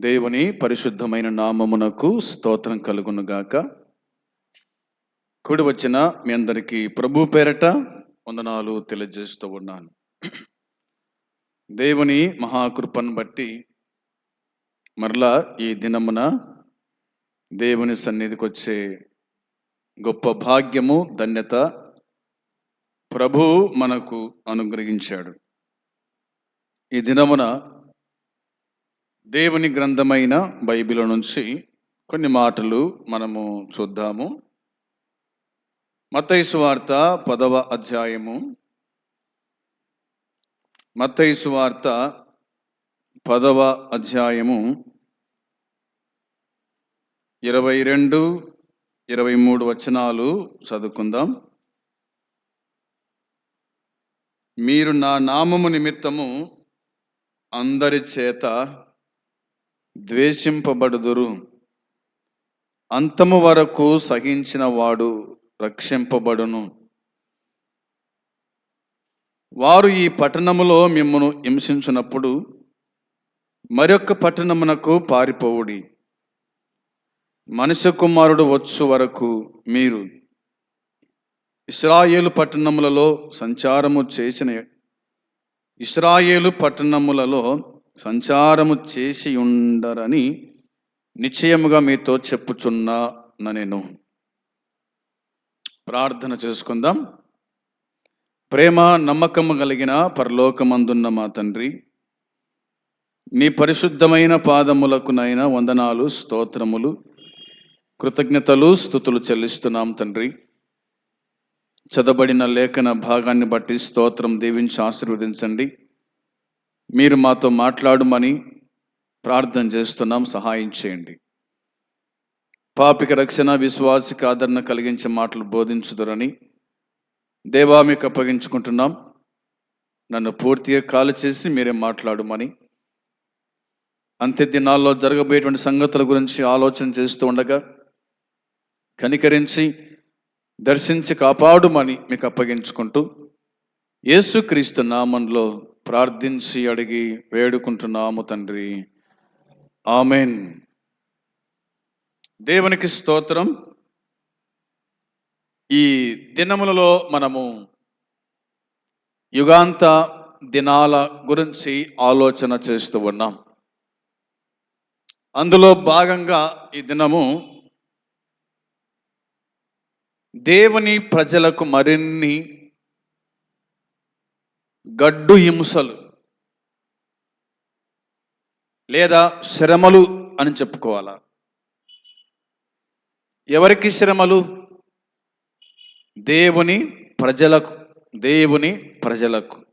దేవుని పరిశుద్ధమైన నామమునకు స్తోత్రం కలుగునుగాక కూడి వచ్చిన మీ అందరికీ ప్రభు పేరట వందనాలు తెలియజేస్తూ ఉన్నాను. దేవుని మహాకృపను బట్టి మరలా ఈ దినమున దేవుని సన్నిధికి వచ్చే గొప్ప భాగ్యము ధన్యత ప్రభు మనకు అనుగ్రహించాడు. ఈ దినమున దేవుని గ్రంథమైన బైబిల్ నుంచి కొన్ని మాటలు మనము చూద్దాము. మత్తైసు వార్త పదవ అధ్యాయము. మత్తైసు వార్త పదవ అధ్యాయము. ఇరవై రెండు ఇరవై మూడు వచనాలు చదువుకుందాం. మీరు నా నామము నిమిత్తము అందరి చేత ద్వేషింపబడుదురు. అంతము వరకు సహించిన వాడు రక్షింపబడును. వారు ఈ పట్టణములో మిమ్మను హింసించినప్పుడు మరొక పట్టణమునకు పారిపోవుడి. మనుష్య కుమారుడు వచ్చు వరకు మీరు ఇస్రాయేలు పట్టణములలో సంచారము చేసిన ఇస్రాయేలు పట్టణములలో సంచారము చేసి ఉండరని నిశ్చయముగా మీతో చెప్పుచున్నా నేను ప్రార్థన చేసుకుందాం. ప్రేమ నమ్మకము కలిగిన పరలోకమందున్న మా తండ్రి మీ పరిశుద్ధమైన పాదములకునైనా వందనాలు స్తోత్రములు కృతజ్ఞతలు స్థుతులు చెల్లిస్తున్నాం తండ్రి. చదబడిన లేఖన భాగాన్ని బట్టి స్తోత్రం దీవించి ఆశీర్వదించండి. మీరు మాతో మాట్లాడమని ప్రార్థన చేస్తున్నాం. సహాయం చేయండి. పాపిక రక్షణ విశ్వాసిక ఆదరణ కలిగించే మాటలు బోధించుదురని దేవా మీకు అప్పగించుకుంటున్నాం. నన్ను పూర్తిగా కాలు చేసి మీరే మాట్లాడమని అంత్య దినాల్లో జరగబోయేటువంటి సంగతుల గురించి ఆలోచన చేస్తూ ఉండగా కనికరించి దర్శించి కాపాడుమని మీకు అప్పగించుకుంటూ యేసుక్రీస్తు నామంలో ప్రార్థించి అడిగి వేడుకుంటున్నాము తండ్రి. ఆమెన్. దేవునికి స్తోత్రం. ఈ దినములలో మనము యుగాంత దినాల గురించి ఆలోచన చేస్తూ ఉన్నాం. అందులో భాగంగా ఈ దినము దేవుని ప్రజలకు మరిన్ని గడ్డు హింసలు లేదా శ్రమలు అని చెప్పుకోవాలా? ఎవరికి శ్రమలు? దేవుని ప్రజలకు దేవుని ప్రజలకు.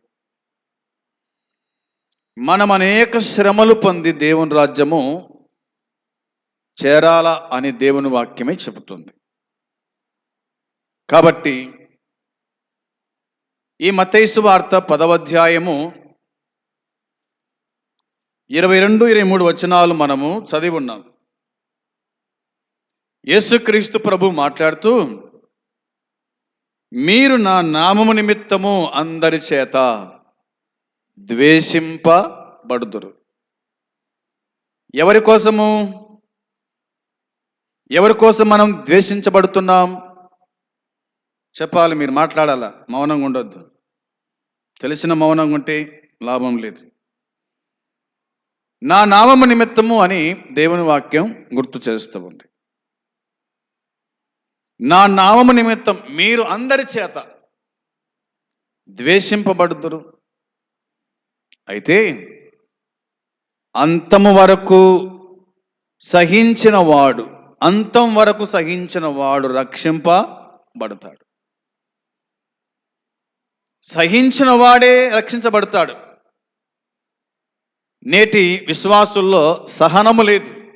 మనం అనేక శ్రమలు పొంది దేవుని రాజ్యము చేరాల అని దేవుని వాక్యమే చెబుతుంది. కాబట్టి ఈ మతైసు వార్త పదవధ్యాయము ఇరవై రెండు ఇరవై మూడు వచనాలు మనము చదివి ఉన్నాం. యేసుక్రీస్తు ప్రభు మాట్లాడుతూ మీరు నా నామము నిమిత్తము అందరి చేత ద్వేషింపబడుదురు. ఎవరి కోసము? ఎవరి కోసం మనం ద్వేషించబడుతున్నాం? చెప్పాలి మీరు మాట్లాడాలా? మౌనంగా ఉండొద్దు. తెలిసిన మౌనంగా ఉంటే లాభం లేదు. నా నామము నిమిత్తము అని దేవుని వాక్యం గుర్తు చేస్తూ ఉంది. నా నామము నిమిత్తం మీరు అందరి చేత ద్వేషింపబడుతురు అయితే అంతము వరకు సహించిన వాడు అంతం వరకు సహించిన వాడు రక్షింపబడతాడు. సహించిన వాడే రక్షించబడతాడు. నేటి విశ్వాసుల్లో సహనము లేదు.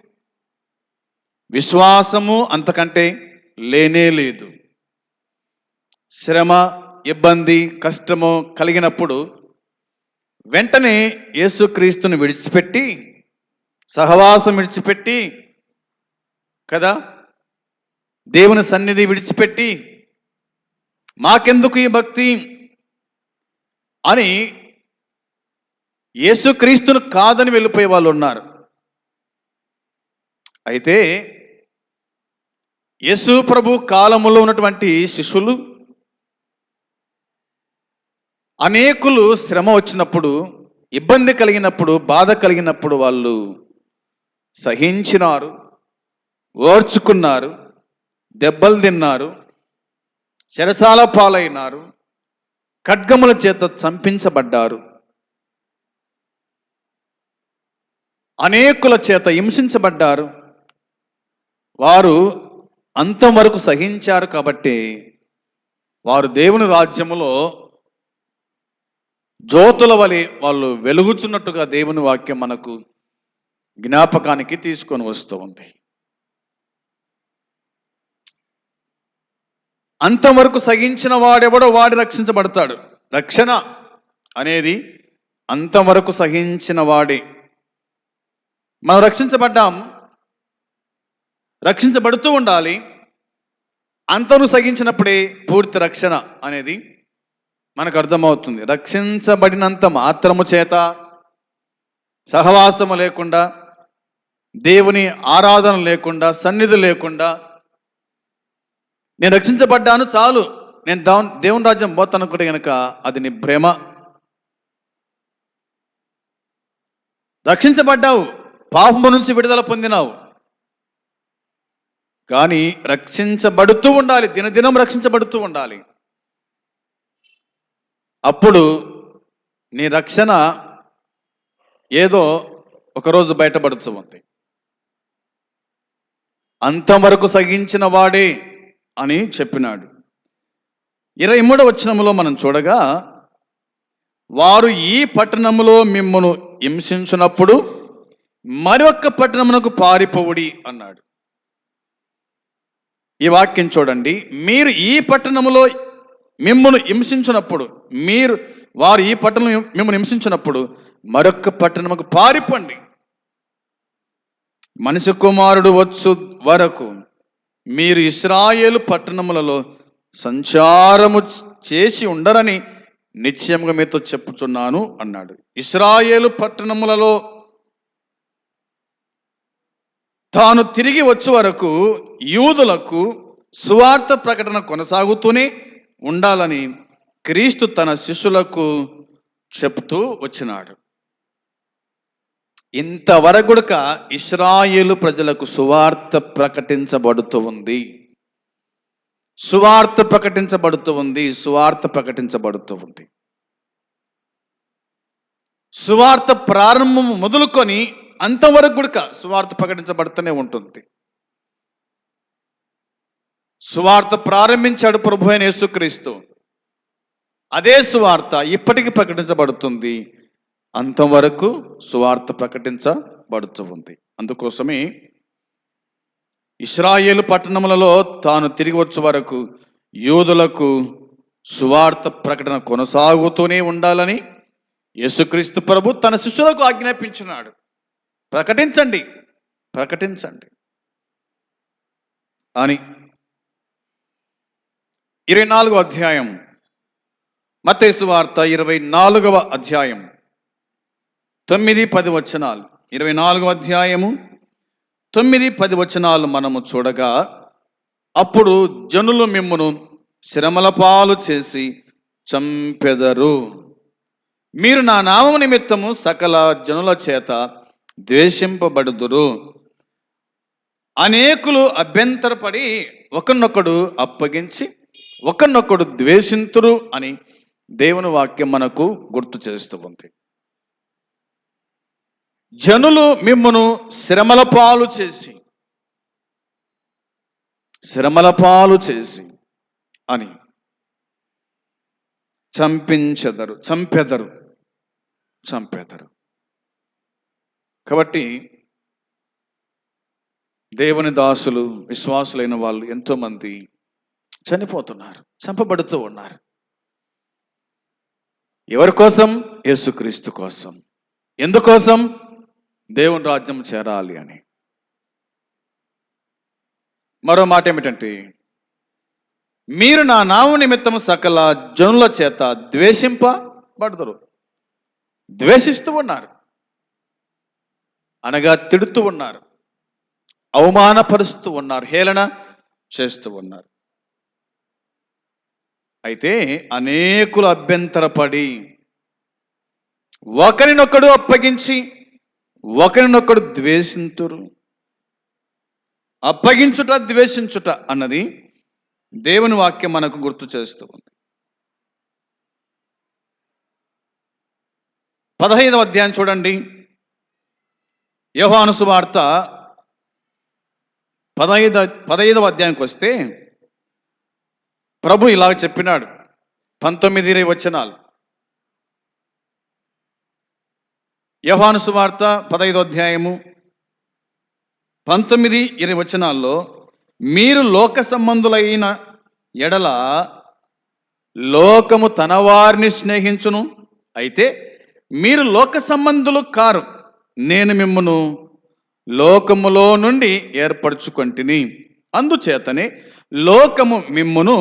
విశ్వాసము అంతకంటే లేనే లేదు. శ్రమ ఇబ్బంది కష్టము కలిగినప్పుడు వెంటనే యేసుక్రీస్తుని విడిచిపెట్టి సహవాసం విడిచిపెట్టి కదా? దేవుని సన్నిధి విడిచిపెట్టి మాకెందుకు ఈ భక్తి? అని యేసుక్రీస్తును కాదని వెళ్ళిపోయే వాళ్ళు ఉన్నారు. అయితే యేసు ప్రభు కాలంలో ఉన్నటువంటి శిష్యులు అనేకులు శ్రమ వచ్చినప్పుడు ఇబ్బంది కలిగినప్పుడు బాధ కలిగినప్పుడు వాళ్ళు సహించినారు ఓర్చుకున్నారు దెబ్బలు తిన్నారు చెరసాల పాలైనారు ఖడ్గముల చేత చంపించబడ్డారు. అనేకుల చేత హింసించబడ్డారు. వారు అంతం వరకు సహించారు కాబట్టి వారు దేవుని రాజ్యములో జ్యోతుల వలె వాళ్ళు వెలుగుచున్నట్టుగా దేవుని వాక్యం మనకు జ్ఞాపకానికి తీసుకొని వస్తూ ఉంది. అంతవరకు సగించిన వాడెవడో వాడి రక్షించబడతాడు. రక్షణ అనేది అంతవరకు సహించిన వాడే. మనం రక్షించబడ్డాం. రక్షించబడుతూ ఉండాలి. అంతరు సగించినప్పుడే పూర్తి రక్షణ అనేది మనకు అర్థమవుతుంది. రక్షించబడినంత మాత్రము చేత సహవాసము లేకుండా దేవుని ఆరాధన లేకుండా సన్నిధి లేకుండా నేను రక్షించబడ్డాను చాలు. నేను దా దేవుని రాజ్యం పోతానుకుంటే కనుక అది నీ భ్రమ రక్షించబడ్డావు పాపము నుంచి విడుదల పొందినావు. కానీ రక్షించబడుతూ ఉండాలి దినదినం రక్షించబడుతూ ఉండాలి. అప్పుడు నీ రక్షణ ఏదో ఒకరోజు బయటపడుతూ ఉంది. అంతవరకు సగించిన వాడే అని చెప్పినాడు. ఇరవై మూడవ వచనములో మనం చూడగా వారు ఈ పట్టణములో మిమ్మను హింసించినప్పుడు మరొక పట్టణమునకు పారిపోవుడి అన్నాడు. ఈ వాక్యం చూడండి. మీరు ఈ పట్టణములో మిమ్మను హింసించినప్పుడు మీరు వారు ఈ పట్టణం మిమ్మల్ని హింసించినప్పుడు మరొక్క పట్టణముకు పారిపోండి. మనిషి కుమారుడు వచ్చు వరకు మీరు ఇస్రాయేలు పట్టణములలో సంచారము చేసి ఉండరని నిశ్చయముగా మీతో చెప్పుచున్నాను అన్నాడు. ఇస్రాయేలు పట్టణములలో తాను తిరిగి వచ్చే వరకు యూదులకు సువార్త ప్రకటన కొనసాగుతూనే ఉండాలని క్రీస్తు తన శిష్యులకు చెప్తూ వచ్చినాడు. ఇంతవరకుడక ఇస్రాయేలు ప్రజలకు సువార్త ప్రకటించబడుతూ ఉంది. సువార్త ప్రకటించబడుతూ ఉంది సువార్త ప్రకటించబడుతూ ఉంది. సువార్త ప్రారంభం మొదలుకొని అంతవరకు కూడా సువార్త ప్రకటించబడుతూనే ఉంటుంది. సువార్త ప్రారంభించాడు ప్రభు అయిన యేసుక్రీస్తు. అదే సువార్త ఇప్పటికీ ప్రకటించబడుతుంది. అంతవరకు సువార్త ప్రకటించబడుతూ ఉంది అందుకోసమే ఇస్రాయేలు పట్టణములలో తాను తిరిగి వచ్చే వరకు యూదులకు సువార్త ప్రకటన కొనసాగుతూనే ఉండాలని యేసుక్రీస్తు ప్రభు తన శిష్యులకు ఆజ్ఞాపించినాడు. ప్రకటించండి ప్రకటించండి. అని ఇరవై నాలుగో అధ్యాయం మతేసు వార్త ఇరవై నాలుగవ అధ్యాయం. తొమ్మిది పది వచనాలు. ఇరవై నాలుగు అధ్యాయము. తొమ్మిది పది వచనాలు మనము చూడగా అప్పుడు జనులు మిమ్మును శ్రమల పాలు చేసి చంపెదరు. మీరు నా నామం నిమిత్తము సకల జనుల చేత ద్వేషింపబడుదురు. అనేకులు అభ్యంతరపడి ఒకరినొకడు అప్పగించి ఒకరినొకడు ద్వేషింతురు అని దేవుని వాక్యం మనకు గుర్తు చేస్తూ ఉంది. జనులు మిమ్మను శ్రమల పాలు చేసి శ్రమల పాలు చేసి అని చంపించెదరు చంపెదరు చంపెదరు. కాబట్టి దేవుని దాసులు విశ్వాసులైన వాళ్ళు ఎంతోమంది చనిపోతున్నారు చంపబడుతూ ఉన్నారు. ఎవరి కోసం? యేసుక్రీస్తు కోసం. ఎందుకోసం? దేవుని రాజ్యం చేరాలి అని. మరో మాట ఏమిటంటే మీరు నా నామ నిమిత్తం సకల జనుల చేత ద్వేషింపబడతారు ద్వేషిస్తూ ఉన్నారు. అనగా తిడుతూ ఉన్నారు. అవమానపరుస్తూ ఉన్నారు. హేళన చేస్తూ ఉన్నారు. అయితే అనేకులు అభ్యంతరపడి ఒకరినొకడు అప్పగించి ఒకరినొకడు ద్వేషింతురు. అప్పగించుట ద్వేషించుట అన్నది దేవుని వాక్యం మనకు గుర్తు చేస్తూ ఉంది. పదహైదవ అధ్యాయం చూడండి. యోహాను వార్త పదహైద పదహైదవ అధ్యాయానికి వస్తే ప్రభు ఇలా చెప్పినాడు. పంతొమ్మిది ఇరవై వచనాలు. యోహాను సువార్త పదహైదో అధ్యాయము పంతొమ్మిది ఇరవై వచనాల్లో మీరు లోక సంబంధులైన ఎడల లోకము తన వారిని స్నేహించును. అయితే మీరు లోక సంబంధులు కారు. నేను మిమ్మను లోకములో నుండి ఏర్పరచుకొంటిని. అందుచేతనే లోకము మిమ్మును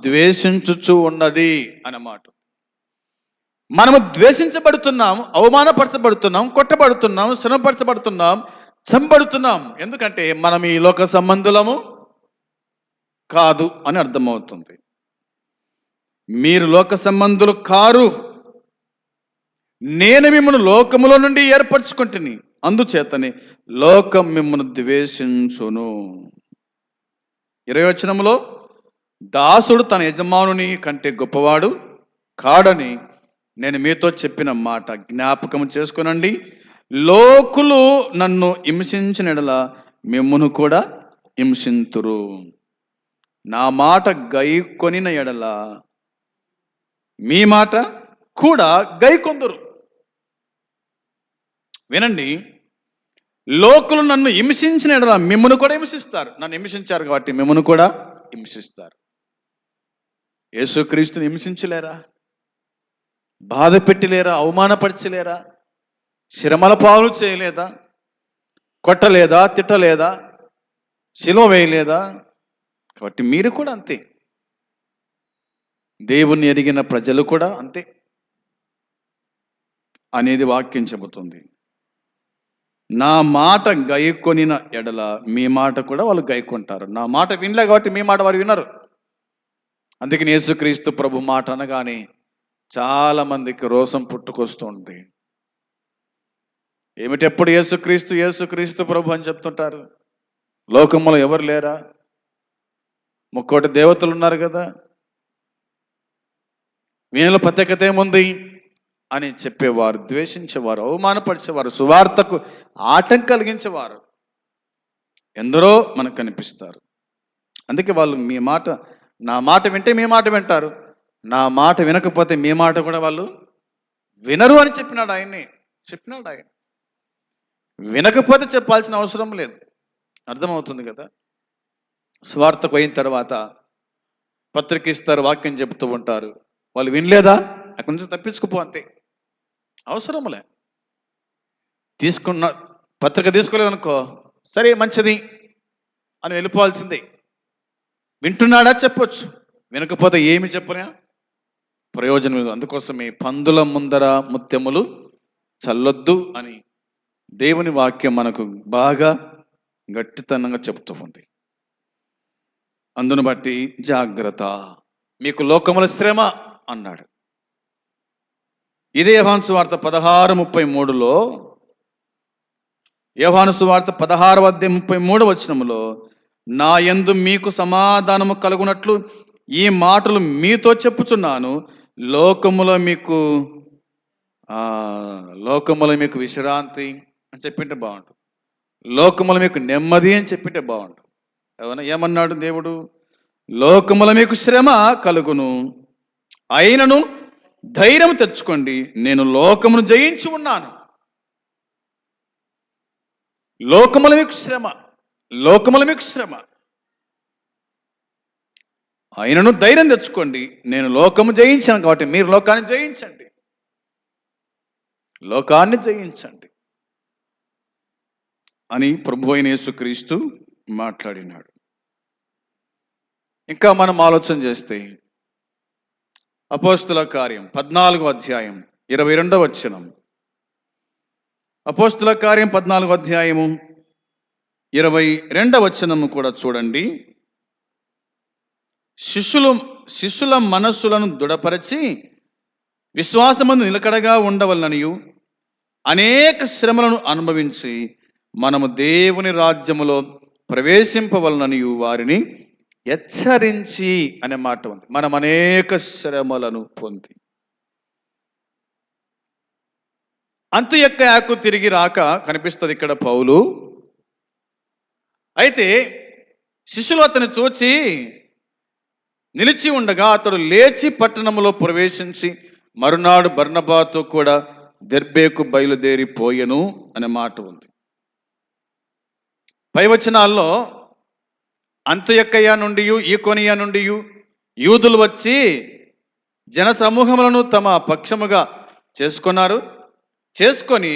ద్వేషించుచు ఉన్నది అన్నమాట. మనము ద్వేషించబడుతున్నాం అవమానపరచబడుతున్నాం కొట్టబడుతున్నాం శ్రమపరచబడుతున్నాం చంపబడుతున్నాం. ఎందుకంటే మనం ఈ లోక సంబంధులము కాదు అని అర్థమవుతుంది. మీరు లోక సంబంధులు కారు. నేను మిమ్మల్ని లోకములో నుండి ఏర్పరచుకుంటుని. అందుచేతని లోకం మిమ్మల్ని ద్వేషించును. ఇరవై వచనములో దాసుడు తన యజమానుని కంటే గొప్పవాడు కాడని నేను మీతో చెప్పిన మాట జ్ఞాపకం చేసుకునండి. లోకులు నన్ను హింసించిన ఎడల మిమ్మును కూడా హింసింతురు. నా మాట గైకొనిన ఎడల మీ మాట కూడా గైకొందురు. వినండి. లోకులు నన్ను హింసించిన ఎడల మిమ్మల్ని కూడా హింసిస్తారు. నన్ను హింసించారు కాబట్టి మిమ్మల్ని కూడా హింసిస్తారు. యేసుక్రీస్తుని హింసించలేరా? బాధ పెట్టలేరా అవమానపరచలేరా శ్రమల పాలు చేయలేదా? కొట్టలేదా? తిట్టలేదా? శిలో వేయలేదా? కాబట్టి మీరు కూడా అంతే. దేవుణ్ణి ఎరిగిన ప్రజలు కూడా అంతే. అనేది వాక్యం చెబుతుంది. నా మాట గైకొనిన ఎడల మీ మాట కూడా వాళ్ళు గైకొంటారు. నా మాట వినలే కాబట్టి మీ మాట వారు వినరు. అందుకని యేసుక్రీస్తు ప్రభు మాట అనగానే చాలా మందికి రోసం పుట్టుకొస్తుంది ఏమిటెప్పుడు యేసుక్రీస్తు యేసుక్రీస్తు ప్రభు అని చెప్తుంటారు? లోకంలో ఎవరు లేరా? ముక్కోటి దేవతలు ఉన్నారు కదా? వీళ్ళ ప్రత్యేకత ఏముంది? అని చెప్పేవారు ద్వేషించేవారు అవమానపరిచేవారు సువార్తకు ఆటం కలిగించేవారు. ఎందరో మనకు కనిపిస్తారు. అందుకే వాళ్ళు మీ మాట నా మాట వింటే మీ మాట వింటారు. నా మాట వినకపోతే మీ మాట కూడా వాళ్ళు వినరు అని చెప్పినాడు ఆయన్ని. చెప్పినాడు ఆయన. వినకపోతే చెప్పాల్సిన అవసరం లేదు. అర్థమవుతుంది కదా? స్వార్థకు అయిన తర్వాత పత్రిక ఇస్తారు వాక్యం చెబుతూ ఉంటారు. వాళ్ళు వినలేదా? అక్కడి నుంచి తప్పించుకుపో అంతే. అవసరంలే తీసుకున్న పత్రిక తీసుకోలేదనుకో సరే మంచిది అని వెళ్ళిపోవాల్సిందే. వింటున్నాడా? చెప్పొచ్చు. వినకపోతే ఏమి చెప్పనా ప్రయోజనం లేదు. అందుకోసమే పందుల ముందర ముత్యములు చల్లొద్దు అని దేవుని వాక్యం మనకు బాగా గట్టితనంగా చెబుతూ ఉంది. అందును బట్టి జాగ్రత్త. మీకు లోకముల శ్రమ అన్నాడు. ఇదే యహాను వార్త పదహారు ముప్పై మూడులో యోహాను వార్త పదహారు వద్ద ముప్పై మూడు వచనములో నా ఎందు మీకు సమాధానము కలుగునట్లు ఈ మాటలు మీతో చెప్పుచున్నాను లోకములో మీకు లోకములో మీకు విశ్రాంతి అని చెప్పింటే బాగుంటుంది. లోకములో మీకు నెమ్మది అని చెప్పింటే బాగుంటుంది. ఏమన్నా ఏమన్నాడు దేవుడు? లోకముల మీకు శ్రమ కలుగును అయినను ధైర్యం తెచ్చుకోండి నేను లోకమును జయించి ఉన్నాను. లోకముల మీకు శ్రమ లోకముల మీకు శ్రమ. ఆయనను ధైర్యం తెచ్చుకోండి. నేను లోకము జయించాను కాబట్టి మీరు లోకాన్ని జయించండి. లోకాన్ని జయించండి. అని ప్రభు అయిన యేసుక్రీస్తు మాట్లాడినాడు. ఇంకా మనం ఆలోచన చేస్తే అపోస్తుల కార్యం పద్నాలుగు అధ్యాయం ఇరవై రెండవ వచ్చినం అపోస్తుల కార్యం పద్నాలుగు అధ్యాయము ఇరవై రెండవ వచనము కూడా చూడండి. శిష్యులు శిష్యుల మనస్సులను దృఢపరచి విశ్వాసమందు నిలకడగా ఉండవలననియు అనేక శ్రమలను అనుభవించి మనము దేవుని రాజ్యములో ప్రవేశింపవలననియు వారిని హెచ్చరించి అనే మాట ఉంది. మనం అనేక శ్రమలను పొంది. అంతు యొక్క యాకు తిరిగి రాక కనిపిస్తుంది ఇక్కడ పౌలు. అయితే శిష్యులు అతను చూచి నిలిచి ఉండగా అతడు లేచి పట్టణములో ప్రవేశించి మరునాడు బర్ణబాతో కూడా దెర్బేకు బయలుదేరిపోయెను అనే మాట ఉంది. పైవచనాల్లో అంతయక్కయ్య అంత్యక్కయ్య నుండి ఈ నుండి యూదులు వచ్చి జన సమూహములను తమ పక్షముగా చేసుకున్నారు. చేసుకొని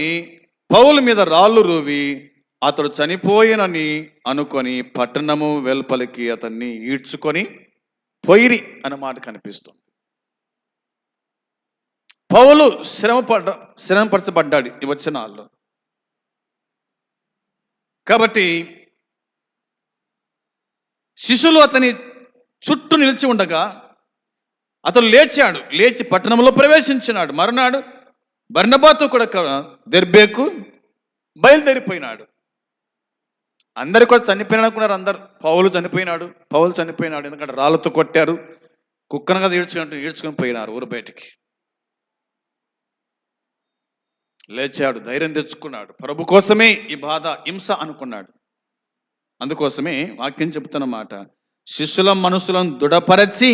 పౌల మీద రాళ్ళు రూవి అతడు చనిపోయినని అనుకొని పట్టణము వెలుపలికి అతన్ని ఈడ్చుకొని పొయిరి అన్న మాట కనిపిస్తుంది. పౌలు శ్రమ పడ్డ శ్రమపరచబడ్డాడు ఈ వచనాల్లో. కాబట్టి శిష్యులు అతని చుట్టూ నిలిచి ఉండగా అతను లేచాడు లేచి పట్టణంలో ప్రవేశించినాడు. మరునాడు బర్ణబాతో కూడా దెర్బేకు బయలుదేరిపోయినాడు. అందరు కూడా చనిపోయిన అనుకున్నారు అందరు. పౌలు చనిపోయినాడు పౌలు చనిపోయినాడు. ఎందుకంటే రాళ్ళతో కొట్టారు. కుక్కను కదా ఈడ్చుకుంటూ ఈడ్చుకొని పోయినారు ఊరు బయటికి. లేచాడు ధైర్యం తెచ్చుకున్నాడు. ప్రభు కోసమే ఈ బాధ హింస అనుకున్నాడు. అందుకోసమే వాక్యం చెబుతున్న మాట శిష్యుల మనసులను దృఢపరచి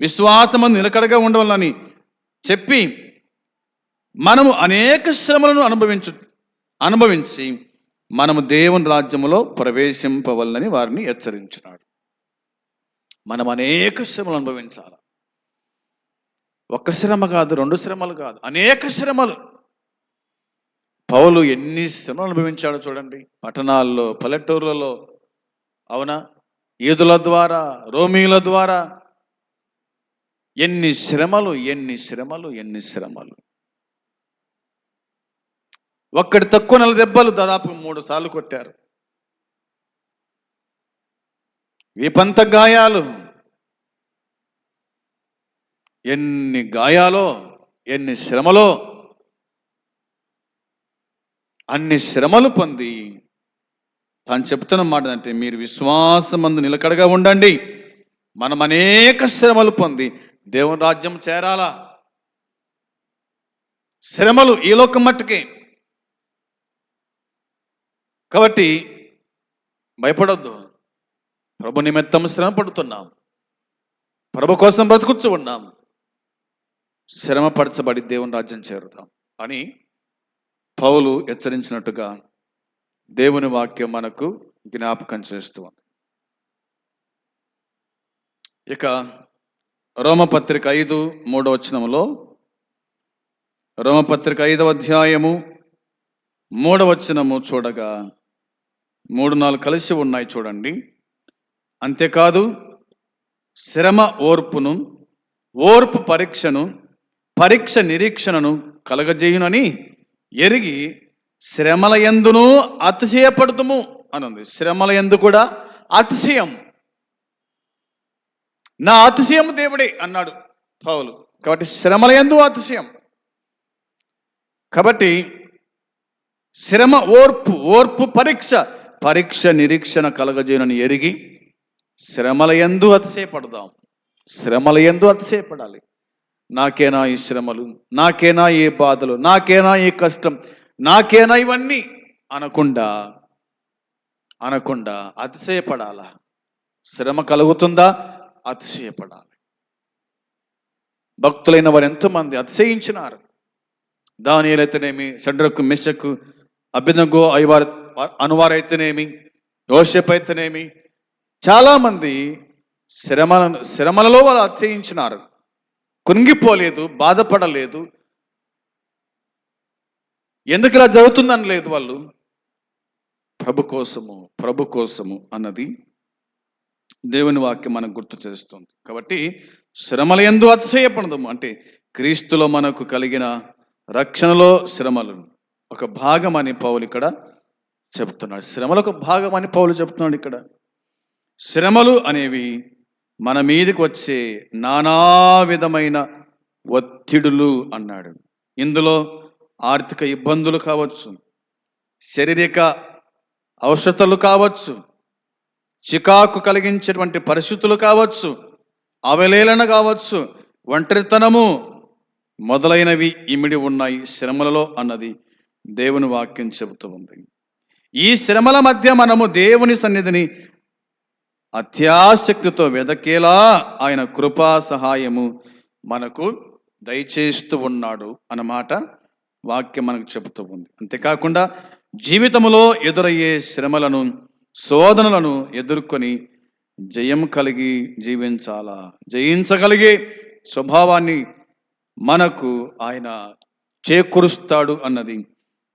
విశ్వాసము నిలకడగా ఉండవాలని చెప్పి మనము అనేక శ్రమలను అనుభవించు అనుభవించి మనము దేవుని రాజ్యములో ప్రవేశింపవల్లని వారిని హెచ్చరించినాడు. మనం అనేక శ్రమలు అనుభవించాలి? ఒక్క శ్రమ కాదు రెండు శ్రమలు కాదు అనేక శ్రమలు. పౌలు ఎన్ని శ్రమలు అనుభవించాడో చూడండి. పట్టణాల్లో పల్లెటూర్లలో అవునా? ఈదుల ద్వారా రోమీల ద్వారా. ఎన్ని శ్రమలు ఎన్ని శ్రమలు ఎన్ని శ్రమలు. ఒక్కడి తక్కువ నెల దెబ్బలు దాదాపు మూడు సార్లు కొట్టారు. విపంత గాయాలు ఎన్ని గాయాలో ఎన్ని శ్రమలో అన్ని శ్రమలు పొంది తాను చెప్తున్న మాట అంటే మీరు విశ్వాసమందు నిలకడగా ఉండండి. మనం అనేక శ్రమలు పొంది దేవుని రాజ్యం చేరాలా? శ్రమలు ఈ లోకం మట్టుకే కాబట్టి భయపడొద్దు. ప్రభు నిమిత్తం శ్రమ పడుతున్నాం ప్రభు కోసం బ్రతుకుచ్చు ఉన్నాం. శ్రమపరచబడి దేవుని రాజ్యం చేరుతాం అని పౌలు హెచ్చరించినట్టుగా దేవుని వాక్యం మనకు జ్ఞాపకం చేస్తూ ఉంది. ఇక రోమపత్రిక ఐదు మూడో వచనంలో రోమపత్రిక ఐదవ అధ్యాయము మూడవచనము చూడగా మూడు నాలుగు కలిసి ఉన్నాయి చూడండి. అంతేకాదు శ్రమ ఓర్పును ఓర్పు పరీక్షను పరీక్ష నిరీక్షణను కలగజేయునని ఎరిగి శ్రమల ఎందును అతిశయపడుతుము అనుంది. శ్రమల ఎందు కూడా అతిశయం. నా అతిశయం దేవుడే అన్నాడు పౌలు. కాబట్టి శ్రమల ఎందు అతిశయం. కాబట్టి శ్రమ ఓర్పు ఓర్పు పరీక్ష పరీక్ష నిరీక్షణ కలగజేయనని ఎరిగి శ్రమల ఎందు అతిశయపడదాం. శ్రమల ఎందు అతిశయపడాలి. నాకేనా ఈ శ్రమలు? నాకేనా ఈ బాధలు? నాకేనా ఈ కష్టం? నాకేనా ఇవన్నీ? అనకుండా అనకుండా అతిశయపడాలా? శ్రమ కలుగుతుందా? అతిశయపడాలి. భక్తులైన వారు ఎంతోమంది అతిశయించినారు. దానిలైతేనేమి షడ్రకు మిషకు అభినగో అయ్యవారు అనువారైతేనేమి యోషప్ అయితేనేమి చాలామంది శ్రమలను శ్రమలలో వాళ్ళు అత్యయించినారు కుంగిపోలేదు బాధపడలేదు. ఎందుకు ఇలా జరుగుతుందని లేదు వాళ్ళు. ప్రభు కోసము ప్రభు కోసము అన్నది దేవుని వాక్యం మనకు గుర్తు చేస్తుంది. కాబట్టి శ్రమల ఎందు అతిశయపడదము. అంటే క్రీస్తులో మనకు కలిగిన రక్షణలో శ్రమలు. ఒక భాగం అని పౌలు ఇక్కడ చెప్తున్నాడు. శ్రమలకు భాగం అని పౌలు చెప్తున్నాడు ఇక్కడ. శ్రమలు అనేవి మన మీదకి వచ్చే నానా విధమైన ఒత్తిడులు అన్నాడు. ఇందులో ఆర్థిక ఇబ్బందులు కావచ్చు శారీరక అవసరతలు కావచ్చు చికాకు కలిగించేటువంటి పరిస్థితులు కావచ్చు అవలేలన కావచ్చు ఒంటరితనము మొదలైనవి ఇమిడి ఉన్నాయి శ్రమలలో అన్నది దేవుని వాక్యం చెబుతూ ఉంది. ఈ శ్రమల మధ్య మనము దేవుని సన్నిధిని అత్యాసక్తితో వెదకేలా ఆయన కృపా సహాయము మనకు దయచేస్తూ ఉన్నాడు అన్నమాట వాక్యం మనకు చెబుతూ ఉంది. అంతేకాకుండా జీవితంలో ఎదురయ్యే శ్రమలను శోధనలను ఎదుర్కొని జయం కలిగి జీవించాలా? జయించగలిగే స్వభావాన్ని మనకు ఆయన చేకూరుస్తాడు అన్నది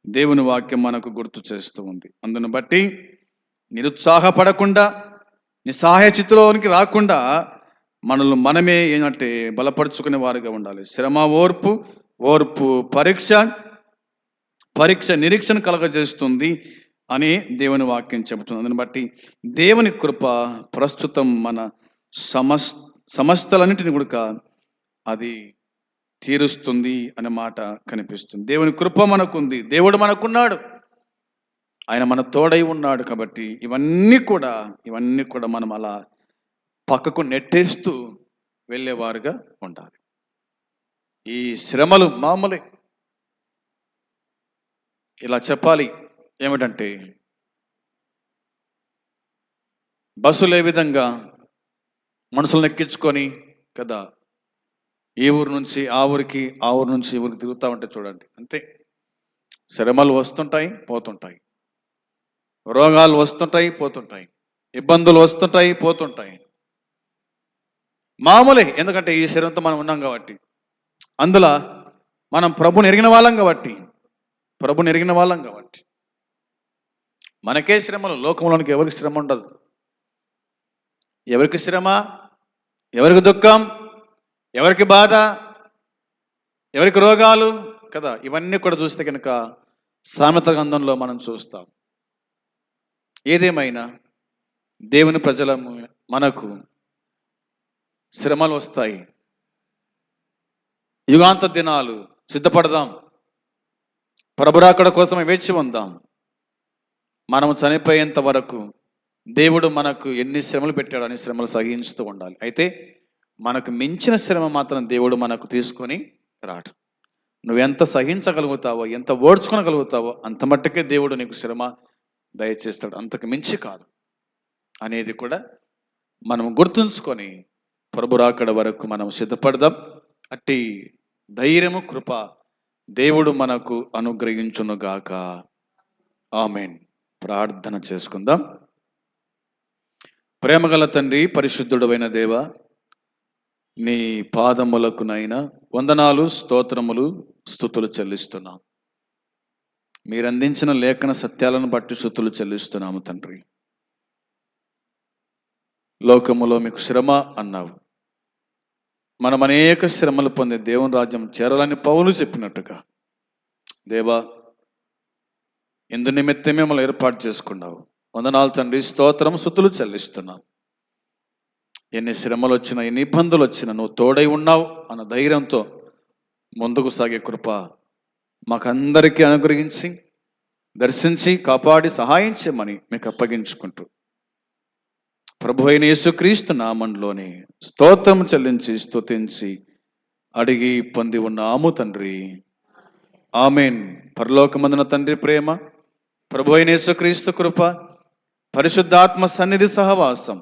దేవుని వాక్యం మనకు గుర్తు చేస్తూ ఉంది. అందును బట్టి నిరుత్సాహపడకుండా నిస్సహాయ చిత్తులోనికి రాకుండా మనల్ని మనమే ఏంటంటే బలపరుచుకునే వారుగా ఉండాలి. శ్రమ ఓర్పు ఓర్పు పరీక్ష పరీక్ష నిరీక్షణ కలగజేస్తుంది అని దేవుని వాక్యం చెబుతుంది. అందుని బట్టి దేవుని కృప ప్రస్తుతం మన సమస్ సమస్తలన్నింటిని కూడా అది తీరుస్తుంది అనే మాట కనిపిస్తుంది. దేవుని కృప మనకుంది. దేవుడు మనకున్నాడు. ఆయన మన తోడై ఉన్నాడు కాబట్టి ఇవన్నీ కూడా ఇవన్నీ కూడా మనం అలా పక్కకు నెట్టేస్తూ వెళ్ళేవారుగా ఉండాలి. ఈ శ్రమలు మామూలే. ఇలా చెప్పాలి ఏమిటంటే బస్సులు ఏ విధంగా మనుషులను ఎక్కించుకొని కదా ఈ ఊరు నుంచి ఆ ఊరికి ఆ ఊరు నుంచి ఈ ఊరికి తిరుగుతూ ఉంటే చూడండి. అంతే. శ్రమలు వస్తుంటాయి పోతుంటాయి. రోగాలు వస్తుంటాయి పోతుంటాయి. ఇబ్బందులు వస్తుంటాయి పోతుంటాయి. మామూలే. ఎందుకంటే ఈ శరీరంతో మనం ఉన్నాం కాబట్టి. అందులో మనం ప్రభుని ఎరిగిన వాళ్ళం కాబట్టి. ప్రభుని ఎరిగిన వాళ్ళం కాబట్టి. మనకే శ్రమలు. లోకంలోనికి ఎవరికి శ్రమ ఉండదు. ఎవరికి శ్రమ? ఎవరికి దుఃఖం? ఎవరికి బాధ? ఎవరికి రోగాలు? కదా ఇవన్నీ కూడా చూస్తే కనుక సామెత గ్రంథంలో మనం చూస్తాం. ఏదేమైనా దేవుని ప్రజల మనకు శ్రమలు వస్తాయి. యుగాంత దినాలు సిద్ధపడదాం. ప్రభురాకడ కోసమే వేచి ఉందాం. మనము చనిపోయేంత వరకు దేవుడు మనకు ఎన్ని శ్రమలు పెట్టాడని శ్రమలు సహించుతూ ఉండాలి. అయితే మనకు మించిన శ్రమ మాత్రం దేవుడు మనకు తీసుకొని రాడు. నువ్వెంత సహించగలుగుతావో ఎంత ఓడ్చుకోగలుగుతావో అంత మట్టుకే దేవుడు నీకు శ్రమ దయచేస్తాడు. అంతకు మించి కాదు. అనేది కూడా మనం గుర్తుంచుకొని ప్రభురాకడ వరకు మనం సిద్ధపడదాం. అట్టి ధైర్యము కృప దేవుడు మనకు అనుగ్రహించునుగాక ఆమెన్. ప్రార్థన చేసుకుందాం. ప్రేమగల తండ్రి పరిశుద్ధుడైన దేవ నీ పాదములకునైనా వందనాలు స్తోత్రములు స్థుతులు చెల్లిస్తున్నాం. మీరు అందించిన లేఖన సత్యాలను బట్టి స్థుతులు చెల్లిస్తున్నాము తండ్రి. లోకములో మీకు శ్రమ అన్నావు. మనం అనేక శ్రమలు పొందే దేవుని రాజ్యం చేరాలని పౌలు చెప్పినట్టుగా. దేవా ఇందు నిమిత్తమే మిమ్మల్ని ఏర్పాటు చేసుకున్నావు. వందనాలు తండ్రి స్తోత్రం స్థుతులు చెల్లిస్తున్నాం. ఎన్ని శ్రమలు వచ్చినా ఎన్ని ఇబ్బందులు వచ్చినా నువ్వు తోడై ఉన్నావు అన్న ధైర్యంతో ముందుకు సాగే కృప మాకందరికీ అనుగ్రహించి దర్శించి కాపాడి సహాయం చేయమని మీకు అప్పగించుకుంటూ. ప్రభు అయిన యేసుక్రీస్తు నామంలోని స్తోత్రం చెల్లించి స్తుతించి అడిగి పొంది ఉన్నాము తండ్రి. ఆమెన్. పరలోకమందున తండ్రి ప్రేమ ప్రభు అయిన యేసుక్రీస్తు కృప పరిశుద్ధాత్మ సన్నిధి సహవాసం